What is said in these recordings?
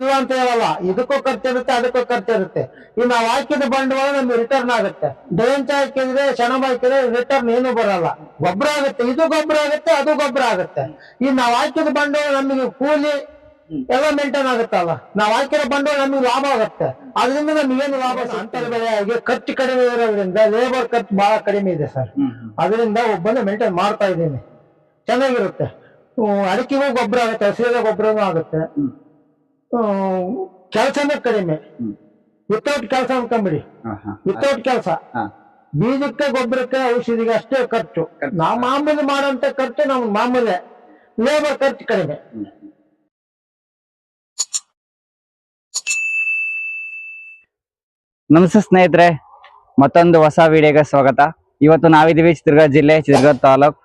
ಇದು ಅಂತ ಹೇಳಲ್ಲ. ಇದಕ್ಕೂ ಖರ್ಚಿರುತ್ತೆ ಅದಕ್ಕೂ ಖರ್ಚಿರುತ್ತೆ ಈ ನಾವು ಹಾಕಿದ ಬಂಡವಾಳ ನಮ್ಗೆ ರಿಟರ್ನ್ ಆಗುತ್ತೆ. ಡೇಂಚ ಹಾಕಿದ್ರೆ ಸೆಣಬ ಹಾಕಿದ್ರೆ ರಿಟರ್ನ್ ಏನು ಬರಲ್ಲ. ಗೊಬ್ಬರ ಆಗುತ್ತೆ. ಇದು ಗೊಬ್ಬರ ಆಗುತ್ತೆ ಅದು ಗೊಬ್ಬರ ಆಗುತ್ತೆ. ಈ ನಾವು ಹಾಕಿದ ಬಂಡವಾಳ ನಮಗೆ ಕೂಲಿ ಎಲ್ಲ ಮೇಂಟೈನ್ ಆಗುತ್ತಲ್ಲ ನಾವು ಹಾಕಿರೋ ಬಂಡವಾಳ ನಮಗೆ ಲಾಭ ಆಗುತ್ತೆ. ಅದರಿಂದ ನಮ್ಗೆ ಏನು ಲಾಭ ಅಂತರ ಬೆಳೆ ಆಗಿ ಖರ್ಚು ಕಡಿಮೆ ಇರೋದ್ರಿಂದ ಲೇಬರ್ ಖರ್ಚು ಬಹಳ ಕಡಿಮೆ ಇದೆ ಸರ್. ಅದರಿಂದ ಒಬ್ಬನೇ ಮೇಂಟೈನ್ ಮಾಡ್ತಾ ಇದ್ದೀನಿ. ಚೆನ್ನಾಗಿರುತ್ತೆ. ಅಡಿಕೆಗೂ ಗೊಬ್ಬರ ಆಗುತ್ತೆ ಹಸಿರ ಗೊಬ್ಬರನೂ ಆಗುತ್ತೆ. ಕೆಲಸನೂ ಕಡಿಮೆ ವಿತೌಟ್ ಕೆಲಸ ಅನ್ಕೊಂಬಿಡಿ. ವಿತೌಟ್ ಕೆಲಸ. ಬೀಜಕ್ಕೆ ಗೊಬ್ಬರಕ್ಕೆ ಔಷಧಿಗೆ ಅಷ್ಟೇ ಖರ್ಚು. ನಾವು ಮಾಮೂಲಿ ಮಾಡೋಂತ ಖರ್ಚು ನಮ್ಗೆ ಮಾಮೂಲಿ ಲೇಬರ್ ಖರ್ಚು ಕಡಿಮೆ. ನಮಸ್ತೆ ಸ್ನೇಹಿತರೆ ಮತ್ತೊಂದು ಹೊಸ ವಿಡಿಯೋಗೆ ಸ್ವಾಗತ. ಇವತ್ತು ನಾವಿದ್ದೀವಿ ಚಿತ್ರದುರ್ಗ ಜಿಲ್ಲೆ ಚಿತ್ರದುರ್ಗ ತಾಲೂಕ್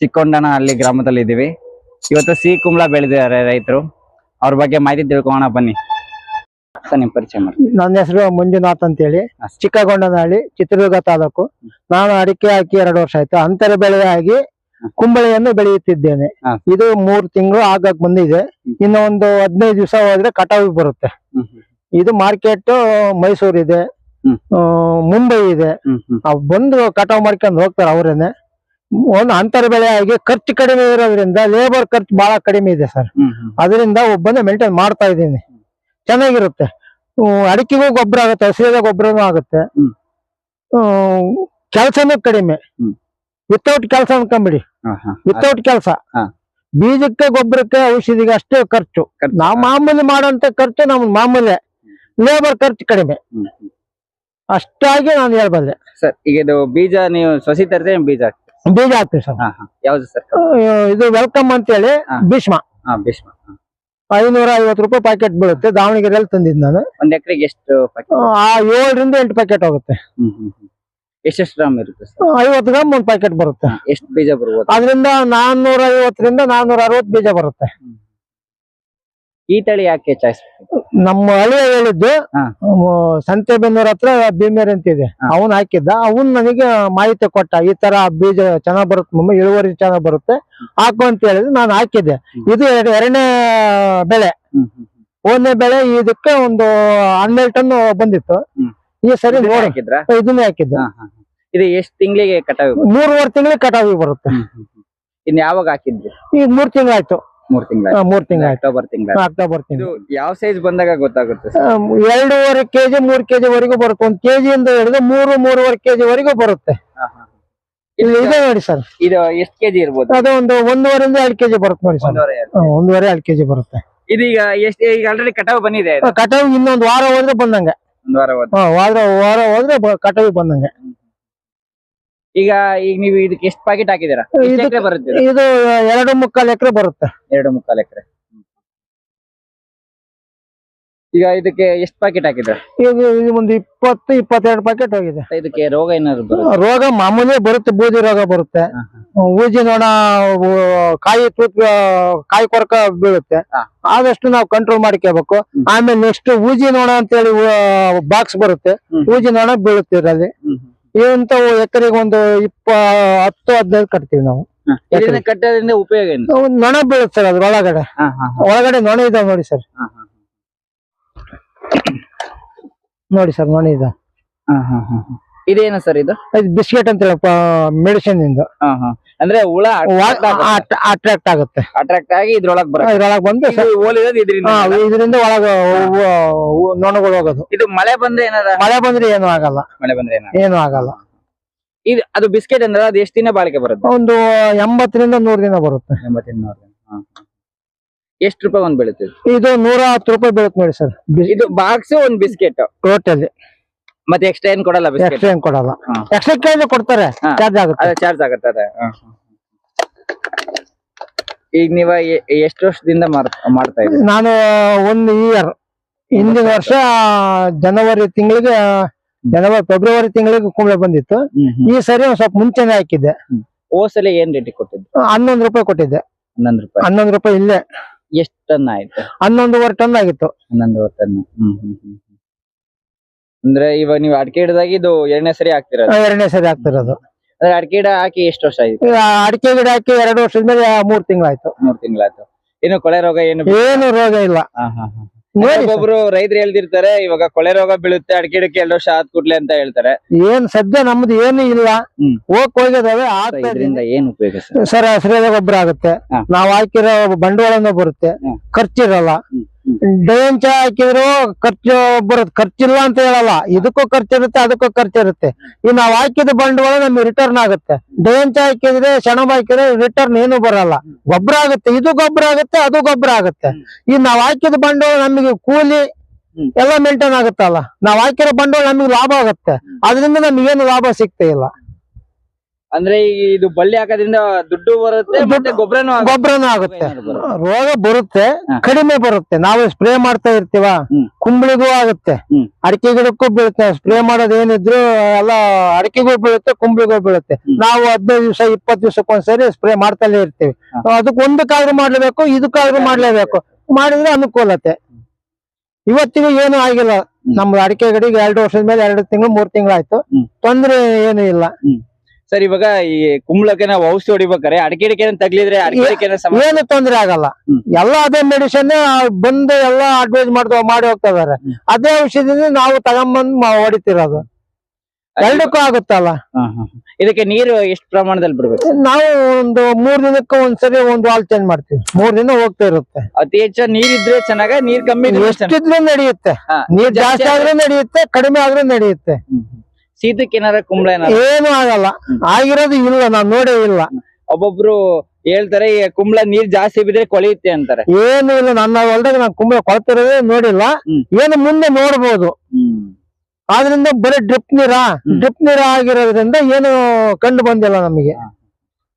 ಚಿಕ್ಕೊಂಡನಹಳ್ಳಿ ಗ್ರಾಮದಲ್ಲಿ ಇದ್ದೀವಿ ಇವತ್ತು ಸಿಹಿ ಕುಂಬಳ ಬೆಳೆದಿದ್ದಾರೆ ರೈತರು. ಅವ್ರ ಬಗ್ಗೆ ಮಾಹಿತಿ ತಿಳ್ಕೊಳ್ಳೋಣ ಬನ್ನಿ. ನಿಮ್ ಪರಿಚಯ ಮಾಡಿ ನನ್ನ ಹೆಸರು ಮಂಜುನಾಥ್ ಅಂತೇಳಿ. ಹೇಳಿ ಚಿಕ್ಕಗೊಂಡನಹಳ್ಳಿ ಚಿತ್ರದುರ್ಗ ತಾಲೂಕು. ನಾನು ಅಡಿಕೆ ಹಾಕಿ ಎರಡು ವರ್ಷ ಆಯ್ತು. ಅಂತರ ಬೆಳೆಯಾಗಿ ಕುಂಬಳೆಯನ್ನು ಬೆಳೆಯುತ್ತಿದ್ದೇನೆ. ಇದು ಮೂರು ತಿಂಗಳು ಆಗಕ್ ಬಂದಿದೆ. ಇನ್ನು ಒಂದು ಹದಿನೈದು ದಿವಸ ಹೋದ್ರೆ ಕಟಾವಿಗೆ ಬರುತ್ತೆ. ಇದು ಮಾರ್ಕೆಟ್ ಮೈಸೂರು ಇದೆ ಮುಂಬೈ ಇದೆ ಬಂದು ಕಟಾವ್ ಮಾಡ್ಕೊಂಡು ಹೋಗ್ತಾರೆ ಅವ್ರೇನೆ. ಒಂದು ಅಂತರ ಬೆಳೆ ಆಗಿ ಖರ್ಚು ಕಡಿಮೆ ಇರೋದ್ರಿಂದ ಲೇಬರ್ ಖರ್ಚು ಬಹಳ ಕಡಿಮೆ ಇದೆ ಸರ್ ಅದರಿಂದ ಒಬ್ಬನೇ ಮೇಂಟೈನ್ ಮಾಡ್ತಾ ಇದ್ದೀನಿ. ಚೆನ್ನಾಗಿರುತ್ತೆ. ಅಡಿಕೆಗೂ ಗೊಬ್ಬರ ಆಗುತ್ತೆ ಹಸಿರದ ಗೊಬ್ಬರನೂ ಆಗುತ್ತೆ. ಕೆಲಸನೂ ಕಡಿಮೆ. ವಿತೌಟ್ ಕೆಲಸ ಅನ್ಕೊಂಬಿಡಿ. ವಿತೌಟ್ ಕೆಲಸ. ಬೀಜಕ್ಕೆ ಗೊಬ್ಬರಕ್ಕೆ ಔಷಧಿಗೆ ಅಷ್ಟೇ ಖರ್ಚು. ನಾವು ಮಾಮೂಲಿ ಮಾಡೋಂತ ಖರ್ಚು ನಮ್ ಮಾಮೂಲಿ. ಲೇಬರ್ ಖರ್ಚು ಕಡಿಮೆ. ಅಷ್ಟಾಗಿ ನಾನು ಹೇಳ್ಬಲ್ಲೆ. ಸರ್ ಈಗ ಇದು ಬೀಜ ನೀವು ಸಸಿ ತರದೇ ಬೀಜ? ಬೀಜ ಹಾಕ್ತೀವಿ ಸರ್. ಯಾವ್ದು ಸರ್? ಇದು ವೆಲ್ಕಮ್ ಅಂತೇಳಿ ಹೇಳಿ ಭೀಷ್ಮ. ಹಾ ಭೀಷ್ಮ. ಐನೂರ ಐವತ್ತು ರೂಪಾಯಿ ಪ್ಯಾಕೆಟ್ ಬೀಳುತ್ತೆ. ದಾವಣಗೆರೆಯಲ್ಲಿ ತಂದಿದ್ದು ನಾನು. ಒಂದ್ ಎಕರೆಗೆ ಎಷ್ಟು ಏಳರಿಂದ ಎಂಟು ಪ್ಯಾಕೆಟ್ ಹೋಗುತ್ತೆ. ಎಷ್ಟೆಷ್ಟು ಗ್ರಾಮ್ ಇರುತ್ತೆ ಐವತ್ತು ಗ್ರಾಮ್ ಒಂದು ಪ್ಯಾಕೆಟ್ ಬರುತ್ತೆ. ಎಷ್ಟು ಬೀಜ ಬರುತ್ತೆ ಅದರಿಂದ ನಾನ್ನೂರ ಐವತ್ತರಿಂದ ನಾನ್ನೂರ ಅರವತ್ತು ಬೀಜ ಬರುತ್ತೆ. ಈ ತಳಿ ಯಾಕೆ ಚಾಯ್ಸ್ ನಮ್ಮ ಹಳೆಯ ಹೇಳಿದ್ದು ಸಂತೆ ಬೆನ್ನೂರ್ ಸಂತೆಬೆನ್ನೂರ ಹತ್ರ ಭೀಮೇರ್ ಅಂತ ಇದೆ. ಅವನ್ ಹಾಕಿದ್ದ. ಅವನ್ ನನಗೆ ಮಾಹಿತಿ ಕೊಟ್ಟ ಈ ತರ ಬೀಜ ಚೆನ್ನಾಗ್ ಬರುತ್ತೆ ಮಮ್ಮ ಇಳುವರಿ ಚೆನ್ನಾಗ್ ಬರುತ್ತೆ ಹಾಕು ಅಂತ ಹೇಳಿದ್ರೆ ನಾನು ಹಾಕಿದ್ದೆ. ಇದು ಎರಡು- ಎರಡನೇ ಬೆಳೆ. ಒಂದನೇ ಬೆಳೆ ಇದಕ್ಕೆ ಒಂದು ಹನ್ನೆರಡು ಟನ್ ಬಂದಿತ್ತು. ಈ ಸರಿ ಇದನ್ನೇ ಹಾಕಿದ್ದ. ಇದು ಎಷ್ಟ್ ತಿಂಗಳಿಗೆ ಕಟಾವಿ? ಮೂರುವರೆ ತಿಂಗಳಿಗೆ ಕಟಾವಿಗೆ ಬರುತ್ತೆ. ಇನ್ ಯಾವಾಗ ಹಾಕಿದ್ರಿ? ಈಗ ಮೂರ್ ತಿಂಗಳಾಯ್ತು ಮೂರ್ ತಿಂಗಳ ಮೂರ್ ತಿಂಗಳ ಅಕ್ಟೋಬರ್ ತಿಂಗಳ ಅಕ್ಟೋಬರ್ ತಿಂಗಳು. ಯಾವ ಸೈಜ್ ಬಂದಾಗ ಗೊತ್ತಾಗುತ್ತೆ? ಎರಡೂವರೆ ಕೆಜಿ ಮೂರ್ ಕೆಜಿ ವರೆಗೂ ಬರುತ್ತೆ. ಒಂದ್ ಕೆಜಿ ಇಂದ ಹಿಡಿದು ಮೂರು ಮೂರುವರೆ ಕೆಜಿ ವರೆಗೂ ಬರುತ್ತೆ. ಇಲ್ಲಿ ಇದೆ ನೋಡಿ ಸರ್. ಇದು ಎಷ್ಟು ಕೆಜಿ ಇರ್ಬೋದು? ಅದು ಒಂದು ಒಂದೂವರೆಯಿಂದ ಎರಡು ಕೆಜಿ ಬರುತ್ತೆ ನೋಡಿ ಸರ್. ಒಂದೂವರೆ ಎರಡು. ಒಂದೂವರೆ ಕೆಜಿ ಬರುತ್ತೆ. ಇದೀಗ ಎಷ್ಟು ಈಗ ಆಲ್ರೆಡಿ ಕಟಾವ್ ಬಂದಿದೆ ಕಟಾವು ಇನ್ನೊಂದು ವಾರ ಹೋದ್ರೆ ಬಂದಂಗೆ. ಒಂದ್ ವಾರ ಹೋದ ಹಾ, ವಾರ ವಾರ ಹೋದ್ರೆ ಕಟಾವಿಗೆ ಬಂದಂಗೆ. ಈಗ ಈಗ ನೀವು ಇದಕ್ಕೆ ಎಷ್ಟು ಪ್ಯಾಕೆಟ್ ಹಾಕಿದೀರಾ ಎಷ್ಟ್ ಬರುತ್ತೆ ಇದು? ಇದು ಎರಡು ಮುಕ್ಕಾಲು ಎಕರೆ ಬರುತ್ತೆ. ಎರಡು ಮುಕ್ಕಾಲ್ ಎಕರೆ. ಈಗ ಇದಕ್ಕೆ ಎಷ್ಟು ಪ್ಯಾಕೆಟ್ ಹಾಕಿದ್ರೆ ಇದು ಒಂದು ಇಪ್ಪತ್ತು ಇಪ್ಪತ್ತೆರಡು ಪ್ಯಾಕೆಟ್ ಹೋಗಿದೆ. ಇದಕ್ಕೆ ರೋಗ ಏನಾದ್ರು ಬರುತ್ತೆ? ರೋಗ ಮಾಮೂಲಿ ಬರುತ್ತೆ ಬೂದಿ ರೋಗ ಬರುತ್ತೆ. ಬೂಜಿ ನೋಡ ಊಜಿ ನೋಣ ಉ- ಕಾಯಿ ತೂತ್ ಕಾಯಿ ಕೊರಕ ಬೀಳುತ್ತೆ. ಹಾ. ಆದಷ್ಟು ನಾವು ಕಂಟ್ರೋಲ್ ಮಾಡ್ಕೋಬೇಕು. ಹ್ಮ್. ಆಮೇಲೆ ನೆಕ್ಸ್ಟ್ ಊಜಿ ನೋಣ ಅಂತೇಳಿ ಬಾಕ್ಸ್ ಬರುತ್ತೆ. ಹ್ಮ್. ಊಜಿ ನೋಣ ಬೀಳುತ್ತೆ ಇದರಲ್ಲಿ. ಹ್ಮ್, ಹ್ಮ್. ಇಂಥವು ಎಕರೆಗೆ ಒಂದು ಇಪ್ಪ ಹತ್ತು ಹದಿನೈದು ಕಟ್ತೀವಿ ನಾವು. ಕಟ್ಟೋದ್ರಿಂದ ಉಪಯೋಗ ಏನು? ಒಂದು ನೊಣ ಬೀಳುತ್ತೆ ಸರ್ ಅದ್ರ ಒಳಗಡೆ. ಒಳಗಡೆ ನೊಣ ಇದಾವೆ ನೋಡಿ ಸರ್. ಹಾ, ಹಾ. ನೋಡಿ ಸರ್ ನೊಣ ಇದಾವ ಇದೇನ ಸರ್ ಇದು? ಇದು ಬಿಸ್ಕೆಟ್ ಅಂತ ಮೆಡಿಸಿನ್ ಇಂದ. ಅಂದ್ರೆ ಹುಳ ಅಟ್ರಾಕ್ಟ್ ಆಗುತ್ತೆ? ಅಟ್ರಾಕ್ಟ್ ಆಗಿ ಇದ್ರೊಳಗ್ ಬರುತ್ತೆ. ಇದ್ರೊಳಗೆ ಬಂದು ಇದರಿಂದ ಒಳಗ ನೊಣಗಳು ಹೋಗೋದು. ಇದು ಮಳೆ ಬಂದ್ರೆ ಏನಾರ ಮಳೆ ಬಂದ್ರೆ ಏನು ಆಗಲ್ಲ. ಮಳೆ ಬಂದ್ರೆ ಏನಾರ ಏನು ಆಗಲ್ಲ. ಇದು ಅದು ಬಿಸ್ಕೆಟ್ ಅಂದ್ರೆ ಅದು ಎಷ್ಟು ದಿನ ಬಾಳಿಕೆ ಬರುತ್ತೆ? ಒಂದು ಎಂಬತ್ತರಿಂದ ನೂರು ದಿನ ಬರುತ್ತೆ. ಎಷ್ಟು ರೂಪಾಯಿ ಒಂದ್ ಬೀಳುತ್ತೆ ಇದು? ಇದು ನೂರ ಹತ್ತು ರೂಪಾಯಿ ಬೀಳುತ್ತೆ ನೋಡಿ ಸರ್. ಇದು ಬಾಕ್ಸ್ ಒಂದ್ ಬಿಸ್ಕೆಟ್. ಟೋಟಲ್ ಮತ್ತೆ ಎಕ್ಸ್ಟ್ರಾ ಏನ್ ಕೊಡಲ್ಲ ಬಿಸ್ಕೆಟ್? ಎಕ್ಸ್ಟ್ರಾ ಏನ್ ಕೊಡಲ್ಲ. ಹಾ. ಎಕ್ಸ್ಟ್ರಾ ಕೇಳಿದ್ರೆ ಕೊಡ್ತಾರೆ. ಹಾ. ಚಾರ್ಜ್ ಆಗುತ್ತೆ. ಅದೇ ಚಾರ್ಜ್ ಆಗುತ್ತೆ ಅದೇ. ಈಗ ನೀವ ಎ- ಎಷ್ಟು ವರ್ಷದಿಂದ ಮಾರ್- ಮಾಡ್ತಾ ಇದ್ದೀರಿ? ನಾನು ಒಂದು ಇಯರ್ ಹಿಂದಿನ ವರ್ಷ ಜನವರಿ ತಿಂಗಳಿಗೆ ಜನವರಿ ಫೆಬ್ರವರಿ ತಿಂಗಳಿಗೆ ಕುಂಬಳೆ ಬಂದಿತ್ತು. ಈ ಸರಿ ಒಂದ್ ಸ್ವಲ್ಪ ಮುಂಚೆನೆ ಹಾಕಿದ್ದೆ. ಓಸಲಿ ಏನ್ ರೇಟ್ ಕೊಟ್ಟಿದ್ದೆ? ಹನ್ನೊಂದು ರೂಪಾಯಿ ಕೊಟ್ಟಿದ್ದೆ. ಹನ್ನೊಂದು ರೂಪಾಯಿ. ಹನ್ನೊಂದು ರೂಪಾಯಿ ಇಲ್ಲೇ. ಎಷ್ಟು ಟನ್ ಆಯ್ತು ಹನ್ನೊಂದುವರೆ ಟನ್ ಆಗಿತ್ತು. ಹನ್ನೊಂದುವರೆ ಟನ್. ಹ್ಮ್ ಹ್ಮ್ ಹ್ಮ್ ಹ್ಮ್. ಅಂದ್ರೆ ಇವಾಗ ನೀವು ಅಡಿಕೆ ಗಿಡದಾಗ ಇದು ಎರಡನೇ ಸರಿ ಹಾಕ್ತಿರೋದು ಎರಡನೇ ಸರಿ ಹಾಕ್ತಿರೋದು ಅಂದ್ರೆ ಅಡಿಕೆ ಗಿಡ ಹಾಕಿ ಎಷ್ಟು ವರ್ಷ ಆಯ್ತು? ಅಡಿಕೆ ಗಿಡ ಹಾಕಿ ಎರಡು ವರ್ಷದ ಮೇಲೆ ಮೂರ್ ತಿಂಗಳಾಯ್ತು. ಮೂರ್ ತಿಂಗಳಾಯ್ತು. ಇನ್ನು ಕೊಳೆ ರೋಗ ಏನು ಏನು ರೋಗ ಇಲ್ಲ. ಹಾ, ಹಾ, ಹಾ. ಒಬ್ಬೊಬ್ರು ರೈತರು ಹೇಳ್ದಿರ್ತಾರೆ ಇವಾಗ ಕೊಳೆ ರೋಗ ಬೀಳುತ್ತೆ ಅಡಿಕೆ ಅಡಿಕೆ ಎರಡು ವರ್ಷ ಆದ್ ಕೂಡ್ಲೆ ಅಂತ ಹೇಳ್ತಾರೆ ಏನ್ ಸದ್ಯ ನಮ್ದು ಏನು ಇಲ್ಲ. ಹೋಗ್ ಹೋಗಿದಾವೆ. ಇದರಿಂದ ಏನ್ ಉಪಯೋಗ ಸರ್ ಸರ್ ಹಸಿರೆಲೆ ಗೊಬ್ಬರ ಆಗುತ್ತೆ. ನಾವ್ ಹಾಕಿರೋ ಬಂಡವಾಳನೂ ಬರುತ್ತೆ. ಖರ್ಚಿರಲ್ಲ ಹ್ಮ್. ಹಾಕಿದ್ರು ಖರ್ಚು ಬರುತ್ತೆ ಖರ್ಚಿಲ್ಲ ಅಂತ ಹೇಳಲ್ಲ. ಇದಕ್ಕೂ ಖರ್ಚಿರುತ್ತೆ ಅದಕ್ಕೂ ಖರ್ಚಿರುತ್ತೆ ಈ ನಾವ್ ಹಾಕಿದ ಬಂಡವಾಳ ನಮ್ಗೆ ರಿಟರ್ನ್ ಆಗುತ್ತೆ. ದಯಂಚ ಹಾಕಿದ್ರೆ ಸೆಣಬ್ ಹಾಕಿದ್ರೆ ರಿಟರ್ನ್ ಏನು ಬರಲ್ಲ. ಗೊಬ್ಬರ ಆಗುತ್ತೆ. ಇದು ಗೊಬ್ಬರ ಆಗುತ್ತೆ, ಅದು ಗೊಬ್ಬರ ಆಗುತ್ತೆ. ಈ ನಾವ್ ಹಾಕಿದ ಬಂಡವಾಳ ನಮಗೆ ಕೂಲಿ. ಎಲ್ಲ ಮೇಂಟೈನ್ ಆಗುತ್ತಲ್ಲ. ನಾವ್ ಹಾಕಿರೋ ಬಂಡವಾಳ ನಮಗೆ ಲಾಭ ಆಗುತ್ತೆ. ಅದರಿಂದ ನಮ್ಗೆ ಏನು ಲಾಭ ಸಿಗ್ತಾ ಇಲ್ಲ. ಅಂದ್ರೆ ಇದು ಬಳ್ಳಿ ಹಾಕೋದ್ರಿಂದ ದುಡ್ಡು ಬರುತ್ತೆ ಮತ್ತೆ ಗೊಬ್ಬರನು ಗೊಬ್ಬರನೂ ಆಗುತ್ತೆ. ರೋಗ ಬರುತ್ತೆ. ಕಡಿಮೆ ಬರುತ್ತೆ. ನಾವು ಸ್ಪ್ರೇ ಮಾಡ್ತಾ ಇರ್ತೀವ. ಕುಂಬಳಿಗೂ ಆಗುತ್ತೆ. ಅಡಿಕೆ ಗಿಡಕ್ಕೂ ಬೀಳುತ್ತೆ. ಸ್ಪ್ರೇ ಮಾಡೋದು ಏನಿದ್ರು ಎಲ್ಲ ಅಡಿಕೆಗೂ ಬೀಳುತ್ತೆ ಕುಂಬಳಿಗೂ ಬೀಳುತ್ತೆ. ನಾವು ಹದಿನೈದು ದಿವಸ ಇಪ್ಪತ್ತು ದಿವಸಕ್ಕೊಂದ್ಸರಿ ಸ್ಪ್ರೇ ಮಾಡ್ತಲೇ ಇರ್ತೀವಿ. ಅದಕ್ಕೆ ಒಂದಕ್ಕಾದ್ರೂ ಮಾಡ್ಲೇಬೇಕು ಇದಕ್ಕಾದ್ರೂ ಮಾಡ್ಲೇಬೇಕು. ಮಾಡಿದ್ರೆ ಅನುಕೂಲತೆ. ಇವತ್ತಿಗೂ ಏನು ಆಗಿಲ್ಲ. ನಮ್ದು ಅಡಿಕೆ ಗಿಡಗೆ ಎರಡು ವರ್ಷದ ಮೇಲೆ ಎರಡು ತಿಂಗಳು ಮೂರ್ ತಿಂಗಳಾಯ್ತು. ತೊಂದ್ರೆ ಏನು ಇಲ್ಲ. ಸರ್ ಇವಾಗ ಈ ಕುಂಬಳಕ್ಕೆ ನಾವು ಔಷಧಿ ಹೊಡಿಬೇಕಾರೆ ಅಡಿಕೆ ಅಡಿಕೆ ತಗ್ಲಿದ್ರೆ ಅಡಿಕೆ ಏನು ತೊಂದ್ರೆ ಆಗಲ್ಲ. ಎಲ್ಲ ಅದೇ ಮೆಡಿಸಿನ್ ಬಂದು ಎಲ್ಲ ಅಡ್ವೈಸ್ ಮಾಡ್ತಾ ಮಾಡಿ ಹೋಗ್ತಾ ಇದಾರೆ ಅದೇ ಔಷಧಿನ ನಾವು ತಗೊಂಬಂದ್ ಹೊಡಿತಿರೋದು. ಎರಡಕ್ಕೂ ಆಗುತ್ತಲ್ಲ. ಇದಕ್ಕೆ ನೀರು ಎಷ್ಟು ಪ್ರಮಾಣದಲ್ಲಿ ಬಿಡ್ಬೇಕು ನಾವು ಒಂದು ಮೂರ್ ದಿನಕ್ಕೆ ಒಂದ್ಸರಿ ಒಂದು ವಾಲ್ ಚೇಂಜ್ ಮಾಡ್ತೀವಿ. ಮೂರ್ ದಿನ ಹೋಗ್ತಾ ಇರುತ್ತೆ. ಅತಿ ಹೆಚ್ಚು ನೀರ್ ಇದ್ರೆ ಚೆನ್ನಾಗ ನೀರ್ ಕಮ್ಮಿ ಇದ್ರೆ ಚೆನ್ನಾಗ? ನಡೆಯುತ್ತೆ ನೀರ್ ಜಾಸ್ತಿ ಆದ್ರೂ ನಡೆಯುತ್ತೆ ಕಡಿಮೆ ಆದ್ರೂ ನಡೆಯುತ್ತೆ. ಹ್ಮ್, ಹ್ಮ್. ಶೀತಕ್ಕೆ ಏನಾರ ಕುಂಬಳ ಏನಾರ? ಏನು ಆಗಲ್ಲ. ಆಗಿರೋದು ಇಲ್ಲ ನಾವ್ ನೋಡೇ ಇಲ್ಲ. ಒಬ್ಬೊಬ್ರು ಹೇಳ್ತಾರೆ ಈ ಕುಂಬಳ ನೀರ್ ಜಾಸ್ತಿ ಬಿದ್ರೆ ಕೊಳೆಯುತ್ತೆ ಅಂತಾರೆ. ಏನು ಇಲ್ಲ ನನ್ನ ಹೊಲ್ದಾಗ ನಾನು ಕುಂಬಳ ಕೊಳ್ತಿರೋದೇ ನೋಡಿಲ್ಲ. ಏನು ಮುಂದೆ ನೋಡ್ಬೋದು. ಆದ್ರಿಂದ ಬರೀ ಡ್ರಿಪ್ ನೀರ? ಡ್ರಿಪ್ ನೀರ ಆಗಿರೋದ್ರಿಂದ ಏನು ಕಂಡು ಬಂದಿಲ್ಲ ನಮಗೆ.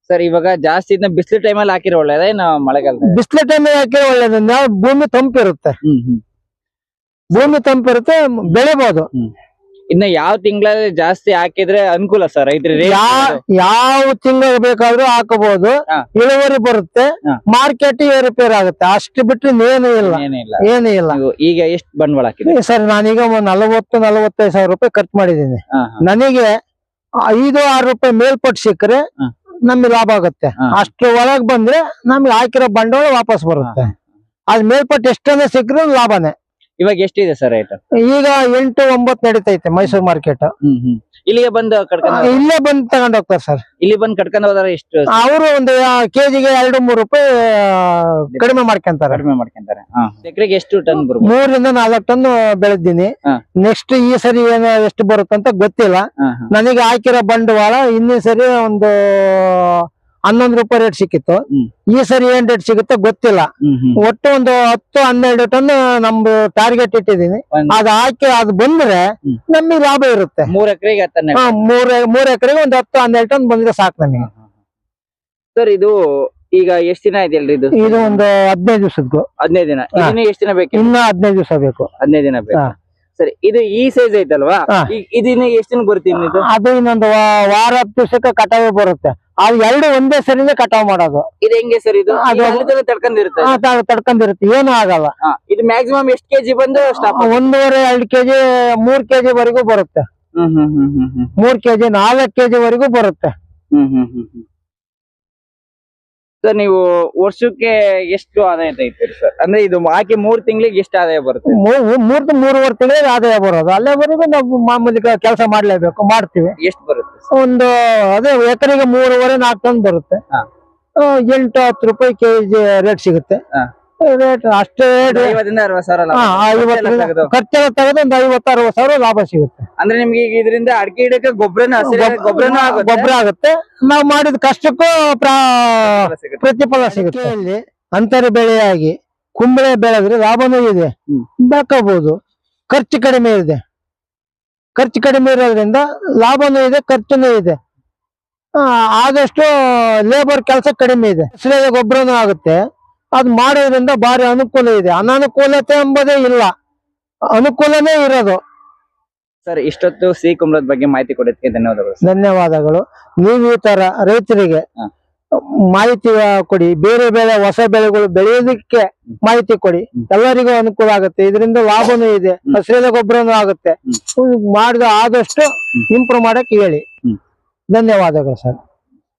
ಸರ್ ಇವಾಗ ಜಾಸ್ತಿ ಇದನ್ನ ಬಿಸಿಲು ಟೈಮಲ್ಲಿ ಹಾಕಿರೋ ಒಳ್ಳೇದ? ಏನು ಮಳೆಗಾಲ ಬಿಸಿಲು ಟೈಮ್ ಹಾಕಿರೋ ಒಳ್ಳೇದ್ರಿಂದ ಭೂಮಿ ತಂಪಿರುತ್ತೆ. ಭೂಮಿ ತಂಪಿರುತ್ತೆ ಬೆಳಿಬಹುದು ಇನ್ನ ಯಾವ ತಿಂಗಳಲ್ಲಿ ಜಾಸ್ತಿ ಹಾಕಿದ್ರೆ ಅನುಕೂಲ ಸರ್? ರೈತರಿಗೆ ಯಾವ ತಿಂಗಳು ಬೇಕಾದ್ರೂ ಹಾಕಬಹುದು. ಇಳುವರಿ ಬರುತ್ತೆ. ಮಾರ್ಕೆಟ್ ಏರುಪೇರು ಆಗುತ್ತೆ. ಅಷ್ಟು ಬಿಟ್ಟು ಏನು ಇಲ್ಲ. ಏನು ಇಲ್ಲ. ಈಗ ಎಷ್ಟು ಬಂಡವಾಳ ಹಾಕಿದ್ರೆ ಸರ್ ನಾನೀಗ ಒಂದ್ ನಲವತ್ತು ನಲವತ್ತೈದು ಸಾವಿರ ರೂಪಾಯಿ ಖರ್ಚು ಮಾಡಿದ್ದೀನಿ. ನನಗೆ ಐದು ಆರು ರೂಪಾಯಿ ಮೇಲ್ಪಟ್ಟು ಸಿಕ್ಕರೆ. ನಮ್ಗೆ ಲಾಭ ಆಗುತ್ತೆ. ಅಷ್ಟು ಒಳಗ್ ಬಂದ್ರೆ ನಮ್ಗೆ ಹಾಕಿರೋ ಬಂಡವಾಳ ವಾಪಸ್ ಬರುತ್ತೆ. ಅದ್ ಮೇಲ್ಪಟ್ಟು ಎಷ್ಟನ್ನ ಸಿಕ್ಕರೆ ಲಾಭನೇ. ಇವಾಗ ಎಷ್ಟಿದೆ ಸರ್ ರೇಟ್ ಈಗ ಎಂಟು ಒಂಬತ್ತು ನಡೀತೈತೆ ಮೈಸೂರು ಮಾರ್ಕೆಟ್ ಹ್ಮ್ ಹ್ಮ್. ಇಲ್ಲಿಗೆ ಬಂದು ಕಟ್ಕೊಂಡ್ ಇಲ್ಲೇ ಬಂದು ತಗೊಂಡ್ ಹೋಗ್ತಾರೆ ಸರ್ ಇಲ್ಲಿ ಬಂದು ಕಟ್ಕೊಂಡ್ ಹೋದ್ರೆ ಎಷ್ಟು? ಅವರು ಒಂದು ಕೆಜಿಗೆ ಎರಡು ಮೂರು ರೂಪಾಯಿ ಕಡಿಮೆ ಮಾಡ್ಕೊಂತಾರೆ. ಕಡಿಮೆ ಮಾಡ್ಕೊಂತಾರೆ. ಎಕರೆಗೆ ಎಷ್ಟು ಟನ್ ಬರ್ಬೋದು ಮೂರರಿಂದ ನಾಲ್ಕು ಟನ್ ಬೆಳೆದಿನಿ ನೆಕ್ಸ್ಟ್ ಈ ಸರಿ ಏನು ಎಷ್ಟು ಬರುತ್ತಂತ ಗೊತ್ತಿಲ್ಲ. ನನಗೆ ಹಾಕಿರೋ ಬಂಡವಾಳ ಇನ್ನೇ ಸರಿ ಒಂದು ಹನ್ನೊಂದು ರೂಪಾಯಿ ರೇಟ್ ಸಿಕ್ಕಿತ್ತು. ಈ ಸರಿ ಏನ್ ರೇಟ್ ಸಿಗುತ್ತೋ ಗೊತ್ತಿಲ್ಲ. ಒಟ್ಟು ಒಂದು ಹತ್ತು ಹನ್ನೆರಡು ಟನ್ ನಮ್ದು ಟಾರ್ಗೆಟ್ ಇಟ್ಟಿದೀನಿ ಅದ್ ಹಾಕಿ ಅದ್ ಬಂದ್ರೆ. ನಮಗೆ ಲಾಭ ಇರುತ್ತೆ. ಮೂರ್ ಎಕರೆಗೆ ಮೂರ್ ಮೂರ್ ಎಕರೆಗೆ ಒಂದ್ ಹತ್ತು ಹನ್ನೆರಡು ಟನ್ ಬಂದ್ರೆ ಸಾಕು ನಮಗೆ. ಸರ್ ಇದು ಈಗ ಎಷ್ಟ್ ದಿನ ಇದೆ ಅಲ್ರಿ ಇದು? ಇದು ಒಂದು ಹದಿನೈದು ದಿವಸದ್ದು ಹದಿನೈದು ದಿನ. ಎಷ್ಟು ಎಷ್ಟ್ ದಿನ ಬೇಕು? ಇನ್ನ ಹದಿನೈದು ದಿವಸ ಬೇಕು. ಹದಿನೈದು ದಿನ ಬೇಕು. ಸರಿ ಇದು ಈ ಸೈಜ್ ಐತಲ್ವಾ? ಇದನ್ನ ಎಷ್ಟು ದಿನ ಬರ್ತೀನಿ ಇದು? ಅದು ಇನ್ನೊಂದು ವಾರ ಹತ್ತು ದಿವಸಕ್ಕೆ ಕಟಾವು ಬರುತ್ತೆ. ಅದು ಎರಡು ಒಂದೇ ಸರಿನೇ ಕಟಾವ್ ಮಾಡೋದು. ಇದು ಹೆಂಗೆ ಸರ್ ಇದು? ಅದು- ಅದು ತಡ್ಕೊಂಡಿರುತ್ತೆ ಆ, ತ- ತಡ್ಕೊಂಡಿರುತ್ತೆ. ಏನು ಆಗಲ್ಲ. ಹಾ. ಇದು ಮ್ಯಾಕ್ಸಿಮಮ್ ಎಷ್ಟು ಕೆಜಿ ಬಂದು ಸ್ಟಾಪ್ ಒಂದೂವರೆ ಎರಡು ಕೆಜಿ ಮೂರ್ ಕೆಜಿ ವರೆಗೂ ಬರುತ್ತೆ. ಹ್ಮ್ ಹ್ಮ್ ಹ್ಮ್ ಹ್ಮ್ ಹ್ಮ್. ಮೂರ್ ಕೆಜಿ ನಾಲ್ಕು ಕೆಜಿ ವರೆಗೂ ಬರುತ್ತೆ. ಹ್ಮ್ ಹ್ಮ್ ಹ್ಮ್ ಹ್ಮ್. ಸರ್ ನೀವು ವರ್ಷಕ್ಕೆ ಎಷ್ಟು ಆದಾಯ ತೆಗಿತೀರಿ ಸರ್ ಅಂದ್ರೆ ಇದು ಹಾಕಿ ಮೂರ್ ತಿಂಗಳಿಗೆ ಎಷ್ಟು ಆದಾಯ ಬರುತ್ತೆ? ಮೂರ್ ಮೂರುವರೆ ತಿಂಗಳಿಗೆ ಆದಾಯ ಬರೋದು. ಅಲ್ಲೇವರೆಗೂ ನಾವು ಮಾಮೂಲಿ ಕೆಲಸ ಮಾಡ್ಲೇಬೇಕು ಮಾಡ್ತೀವಿ. ಎಷ್ಟು ಬರುತ್ತೆ ಒಂದು ಅದೇ ಎಕರೆಗೆ ಮೂರುವರೆ ನಾಲ್ಕು ಟನ್ ಬರುತ್ತೆ. ಎಂಟು ಹತ್ತು ರೂಪಾಯಿ ಕೆಜಿ ರೇಟ್ ಸಿಗುತ್ತೆ. ರೇಟ್ ಅಷ್ಟೇ ಒಂದು ಐವತ್ತರಿಂದ ಅರವತ್ತು ಸಾವಿರ ಲಾಭ. ಖರ್ಚೆಲ್ಲ ತೆಗೆದು. ಖರ್ಚೆಲ್ಲ ತೆಗೆದು ಒಂದು ಐವತ್ತು ಅರವತ್ತು ಸಾವಿರ ಲಾಭ ಸಿಗುತ್ತೆ. ಅಂದ್ರೆ ನಿಮ್ಗೆ ಈಗ ಇದರಿಂದ ಅಡಿಕೆ ಗಿಡಕ್ಕೆ ಗೊಬ್ಬರನ ಗೊಬ್ಬರನೂ ಆಗುತ್ತೆ. ಗೊಬ್ಬರ ಆಗುತ್ತೆ. ನಾವು ಮಾಡಿದ ಕಷ್ಟಕ್ಕೂ ಪ್ರಾ- ಸಿಗುತ್ತೆ. ಪ್ರತಿಫಲ ಸಿಗುತ್ತೆ. ಇಲ್ಲಿ ಅಂತರ ಬೆಳೆಯಾಗಿ ಕುಂಬಳೆ ಬೆಳೆದ್ರೆ ಲಾಭನೂ ಇದೆ. ಹ್ಮ್. ಬೆಳ್ಕೋಬಹುದು ಖರ್ಚು ಕಡಿಮೆ ಇದೆ. ಖರ್ಚು ಕಡಿಮೆ ಇರೋದ್ರಿಂದ ಲಾಭನೂ ಇದೆ ಖರ್ಚುನೂ ಇದೆ. ಆ, ಆದಷ್ಟು ಲೇಬರ್ ಕೆಲಸ ಕಡಿಮೆ ಇದೆ. ಸರಿಯಾದ ಗೊಬ್ಬರನೂ ಆಗುತ್ತೆ. ಅದ್ ಮಾಡೋದ್ರಿಂದ ಭಾರಿ ಅನುಕೂಲ ಇದೆ. ಅನಾನುಕೂಲತೆ ಎಂಬುದೇ ಇಲ್ಲ. ಅನುಕೂಲನೇ ಇರೋದು. ಸರ್ ಇಷ್ಟೊತ್ತು ಸಿಹಿ ಕುಂಬಳದ ಬಗ್ಗೆ ಮಾಹಿತಿ ಕೊಡೋದಕ್ಕೆ ಧನ್ಯವಾದಗಳು ಸರ್. ಧನ್ಯವಾದಗಳು. ನೀವು ಈ ತರ ರೈತರಿಗೆ ಹ. ಮಾಹಿತಿ ಆ, ಕೊಡಿ. ಬೇರೆ ಬೇರೆ ಹೊಸ ಬೆಳೆಗಳು ಬೆಳೆಯೋದಕ್ಕೆ ಮಾಹಿತಿ ಕೊಡಿ. ಹ್ಮ್. ಎಲ್ಲರಿಗೂ ಅನುಕೂಲ ಆಗುತ್ತೆ. ಇದರಿಂದ ಲಾಭನೂ ಇದೆ. ಹ್ಮ್. ಹಸಿರೆಲೆ ಗೊಬ್ಬರನೂ ಆಗುತ್ತೆ. ಮಾಡಿದ ಆದಷ್ಟು ಇಂಪ್ರೂವ್ ಮಾಡಕ್ ಹೇಳಿ. ಹ್ಮ್. ಧನ್ಯವಾದಗಳು ಸರ್.